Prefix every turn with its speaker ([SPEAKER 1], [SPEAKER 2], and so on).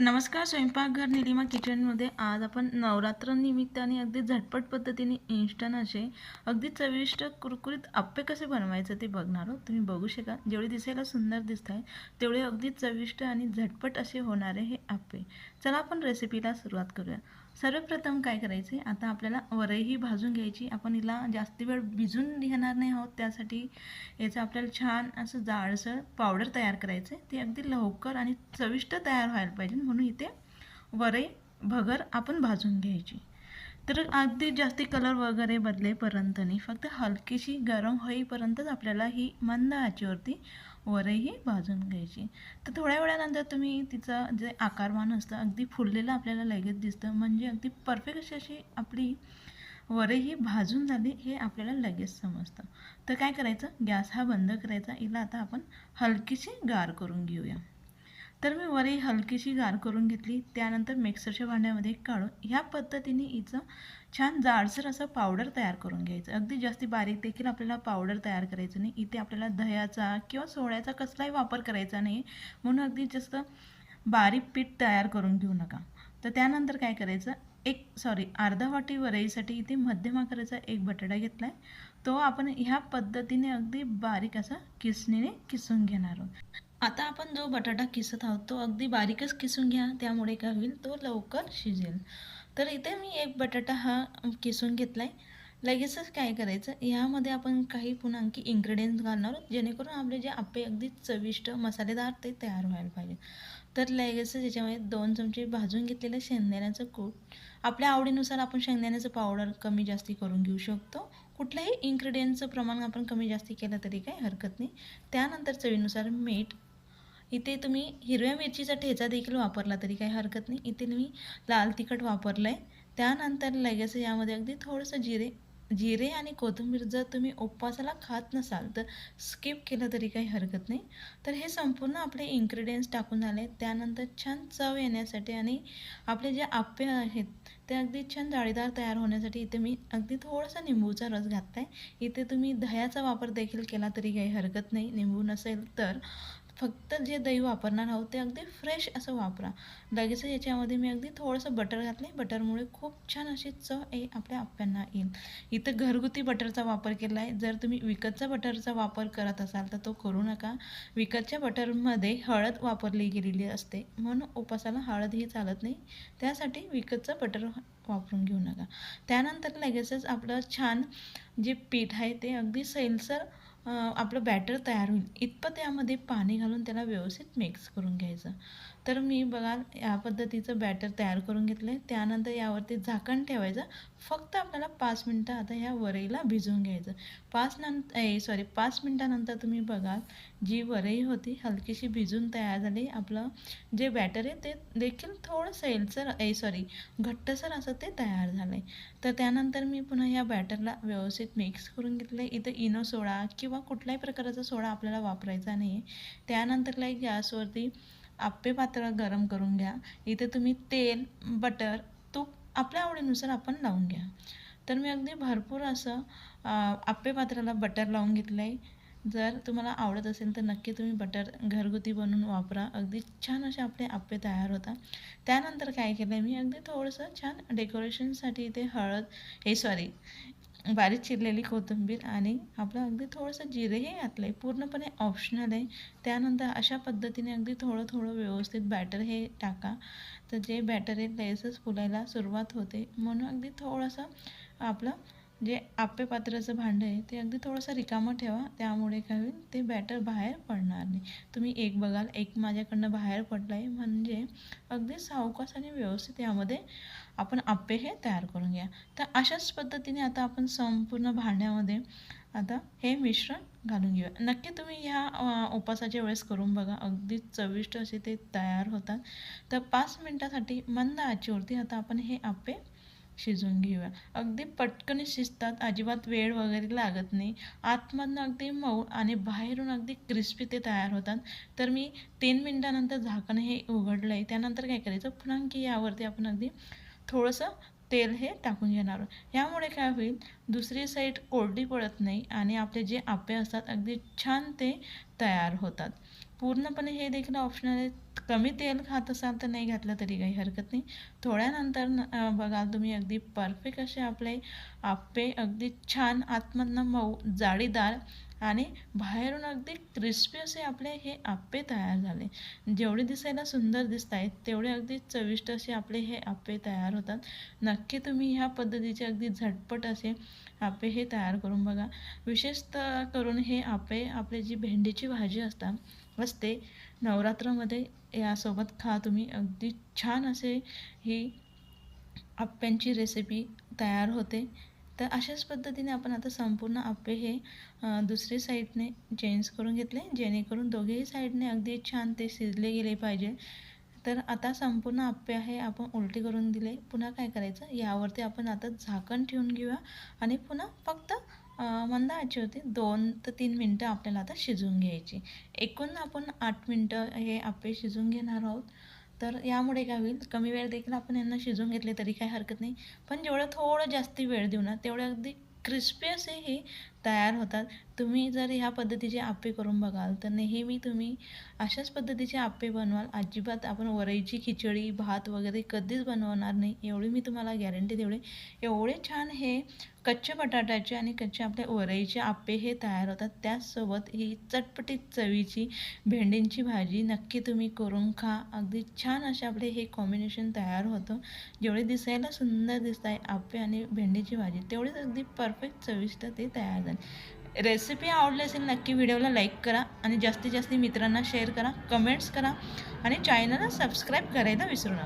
[SPEAKER 1] नमस्कार स्वयंपाकघर निलिमा किचनमध्ये आज आपण नवरात्र निमित्ताने अगदी झटपट पद्धतीने इन्स्टंट असे अगदी चविष्ट कुरकुरीत आप्पे कसे बनवायचं ते बघणार आहोत. तुम्ही बघू शका जेवढे दिसायला सुंदर दिसत आहे तेवढे अगदी चविष्ट आणि झटपट असे होणारे हे आप्पे. चला आपण रेसिपीला सुरुवात करूया. सर्वप्रथम काय करायचे आता आपल्याला वरही भाजून घ्यायची. आपण हिला जास्त वेळ भिजून घेणार नाही आहोत. त्यासाठी याचं आपल्याला छान असं जाडसर पावडर तयार करायचं आहे ते अगदी लवकर आणि चविष्ट तयार व्हायला पाहिजे. म्हणून इथे वरई भगर आपण भाजून घ्यायची. तर अगदी जास्ती कलर वगैरे बदलेपर्यंत नाही. फक्त हलकीशी गरम होईपर्यंतच आपल्याला ही मंद आचीवरती वरही भाजून घ्यायची. तर थोड्या वेळानंतर तुम्ही तिचं जे आकारमान असतं अगदी फुललेलं आपल्याला लगेच दिसतं. म्हणजे अगदी परफेक्ट अशी अशी आपली वरही भाजून झाली हे आपल्याला लगेच समजतं. तर काय करायचं? गॅस हा बंद करायचा. हिला आता आपण हलकीशी गार करून घेऊया. तर मी वरही हलकीशी गार करून घेतली. त्यानंतर मिक्सरच्या भांड्यामध्ये काढून ह्या पद्धतीने हिचं छान जाडसर असं पावडर तयार करून घ्यायचं. अगदी जास्ती बारीक देखील आपल्याला पावडर तयार करायचं नाही. इथे आपल्याला दह्याचा किंवा सोड्याचा कसलाही वापर करायचा नाही. म्हणून अगदी जास्त बारीक पीठ तयार करून घेऊ नका. तर त्यानंतर काय करायचं? एक सॉरी अर्धा वाटी वरईसाठी इथे मध्यम आकाराचा एक बटाटा घेतला आहे तो आपण ह्या पद्धतीने अगदी बारीक असा किसणीने किसून घेणार आहोत. आता आपण जो बटाटा किसत आहोत तो अगदी बारीकच किसून घ्या त्यामुळे काय होईल तो लवकर शिजेल. तर इथे मी एक बटाटा हा किसून घेतला आहे लगेचच काय करायचं ह्यामध्ये आपण काही पुन्हा आणखी इन्ग्रेडियंट्स घालणार आहोत जेणेकरून आपले जे आपे अगदी चविष्ट मसालेदार ते तयार व्हायला पाहिजे. तर लगेचच याच्यामध्ये दोन चमचे भाजून घेतलेलं शेंगदाण्याचं कूट. आपल्या आवडीनुसार आपण शेंगदाण्याचं पावडर कमी जास्ती करून घेऊ शकतो. कुठल्याही इन्ग्रेडियंटचं प्रमाण आपण कमी जास्ती केलं तरी काही हरकत नाही. त्यानंतर चवीनुसार मीठ इथे तुम्ही हिरव्या मिरचीचा ठेचा देखील वापरला तरी काही हरकत नाही. इथे मी लाल तिखट वापरलं आहे त्यानंतर लगेच यामध्ये अगदी थोडंसं जिरे जिरे आणि कोथिंबीर जर तुम्ही उपवासाला खात नसाल तर स्किप केलं तरी काही हरकत नाही. तर हे संपूर्ण आपले इन्ग्रेडियंट्स टाकून झाले. त्यानंतर छान चव येण्यासाठी आणि आपले जे आप्पे आहेत ते अगदी छान जाळीदार तयार होण्यासाठी इथे मी अगदी थोडासा निंबूचा रस घातला आहे इथे तुम्ही दह्याचा वापर देखील केला तरी काही हरकत नाही. निंबू नसेल तर फक्त जे दही वापरणार आहोत ते अगदी फ्रेश असं वापरा. लगेच याच्यामध्ये मी अगदी थोडंसं बटर घातले. बटरमुळे खूप छान अशी चव ए आपल्या आप्यांना येईल. इथं घरगुती बटरचा वापर केला आहे. जर तुम्ही विकतचा बटरचा वापर करत असाल तर तो करू नका. विकतच्या बटरमध्ये हळद वापरली गेलेली असते. म्हणून उपासाला हळद ही चालत नाही. त्यासाठी विकतचं बटर वापरून घेऊ नका. त्यानंतर लगेचच आपलं छान जे पीठ आहे ते अगदी सैलसर आपलं बॅटर तयार होईल. इतपत यामध्ये पाणी घालून त्याला व्यवस्थित मिक्स करून घ्यायचं. तर मी बघा या पद्धतीचं बॅटर तयार करून घेतलं आहे त्यानंतर यावरती झाकण ठेवायचं. फक्त आपल्याला पाच मिनटं आता ह्या वरईला भिजवून घ्यायचं. पाच नंतर ए सॉरी पाच मिनटानंतर तुम्ही बघाल जी वरई होती हलकीशी भिजून तयार झाली. आपलं जे बॅटर आहे ते देखील थोडं सैलसर ए सॉरी घट्टसर असं ते तयार झालं आहे तर त्यानंतर मी पुन्हा या बॅटरला व्यवस्थित मिक्स करून घेतलं आहे इथं इनो सोडा किंवा कुठल्याही प्रकारचा सोडा आपल्याला वापरायचा नाही आहे त्यानंतर लाईक गॅसवरती आप्पे पात्र गरम करून घ्या. इथे तुम्ही तेल बटर तूप आपल्या आवडीनुसार आपण लावून घ्या. तर मी अगदी भरपूर असं आप्पे पात्राला बटर लावून घेतलं आहे जर तुम्हाला आवडत असेल तर नक्की तुम्ही बटर घरगुती बनवून वापरा. अगदी छान असे आपले आप्पे तयार होतात. त्यानंतर काय केलं आहे मी अगदी थोडंसं छान डेकोरेशनसाठी इथे हळद हे सॉरी बारीक चिरलेली कोथिंबीर आणि आपलं अगदी थोडंसं जिरेही घातलं आहे पूर्णपणे ऑप्शनल आहे. त्यानंतर अशा पद्धतीने अगदी थोडं थोडं व्यवस्थित बॅटर हे टाका. तर जे बॅटर आहे लगेचच फुलायला सुरुवात होते. म्हणून अगदी थोडंसं आपलं जे आप्पे पात्राचं भांडं आहे ते अगदी थोडंसं रिकामं ठेवा. त्यामुळे काय होईल ते बॅटर बाहेर पडणार नाही. तुम्ही एक बघाल एक माझ्याकडनं बाहेर पडलं आहे म्हणजे अगदी सावकास आणि व्यवस्थित यामध्ये आपण आप्पे हे तयार करून घ्या. तर अशाच पद्धतीने आता आपण संपूर्ण भांड्यामध्ये आता हे मिश्रण घालून घेऊया. नक्की तुम्ही ह्या उपासाच्या वेळेस करून बघा. अगदी चविष्ट असे ते तयार होतात. तर पाच मिनटासाठी मंद आचीवरती आता आपण हे आप्पे शिजवून घेऊया. अगदी पटकन शिजतात अजिबात वेळ वगैरे लागत नाही. आतमधनं अगदी मऊ आणि बाहेरून अगदी क्रिस्पी ते तयार होतात. तर मी तीन मिनटानंतर झाकण हे उघडलं आहे त्यानंतर काय करायचं? पुन्हा की यावरती आपण अगदी थोडंसं तेल हे टाकून घेणार यामुळे काय होईल? दुसरी साईड कोरडी पडत नाही आणि आपले जे आपे असतात अगदी छान ते तयार होतात. पूर्णपणे हे देखील ऑप्शनल आहे. कमी तेल खात असाल तर नाही घातलं तरी काही हरकत नाही. थोड्यानंतर न- बघाल तुम्ही अगदी परफेक्ट असे आपले आप्पे अगदी छान आतमधनं मऊ जाळीदार आणि बाहेरून अगदी क्रिस्पी असे आपले हे आप्पे तयार झाले. जेवढे दिसायला सुंदर दिसत आहेत तेवढे अगदी चविष्ट असे आपले हे आप्पे तयार होतात. नक्की तुम्ही ह्या पद्धतीचे अगदी झटपट असे आप्पे हे तयार करून बघा. विशेषतः करून हे आप्पे आपली जी भेंडीची भाजी असतात असते. नवरात्रामध्ये यासोबत खा तुम्ही. अगदी छान असे ही आप्प्यांची रेसिपी तयार होते. तर अशाच पद्धतीने आपण आता संपूर्ण आप्पे हे दुसरी साईडने चेंज करून घेतले. जेणेकरून दोघेही साईडने अगदी छान ते शिजले गेले पाहिजे. तर आता संपूर्ण आप्पे आहे आपण उलटी करून दिले. पुन्हा काय करायचं? यावरती आपण आता झाकण ठेवून घेऊया. आणि पुन्हा फक्त मंद आचेवरती दोन ते तीन मिनटं आपल्याला आता शिजवून घ्यायची. एकूण आपण आठ मिनटं हे आप्पे शिजवून घेणार आहोत. तर यामुळे काय होईल? कमी वेळ देखील आपण यांना शिजवून घेतले तरी काही हरकत नाही. पण जेवढं थोडं जास्त वेळ देऊ ना तेवढे अगदी क्रिस्पी असे हे तयार होतात. तुम्ही जर ह्या पद्धतीचे आप्पे करून बघाल तर नेहमी तुम्ही अशाच पद्धतीचे आप्पे बनवाल. अजिबात आपण वरईची खिचडी भात वगैरे कधीच बनवणार नाही. एवढी मी तुम्हाला गॅरंटी देवळे एवढे छान हे कच्चे बटाट्याचे आणि कच्चे आपले वरईचे आप्पे हे तयार होतात. त्याचसोबत ही चटपटीत चवीची भेंडींची भाजी नक्की तुम्ही करून खा. अगदी छान असे आपले हे कॉम्बिनेशन तयार होतं. जेवढे दिसायला सुंदर दिसत आहे आप्पे आणि भेंडीची भाजी तेवढेच अगदी परफेक्ट चविष्ट ते तयार झाले. रेसिपी आवडली असेल नक्की व्हिडिओला लाईक करा आणि जास्तीत जास्त मित्रांना शेअर करा कमेंट्स करा आणि चॅनलला सबस्क्राईब करायला विसरू नका.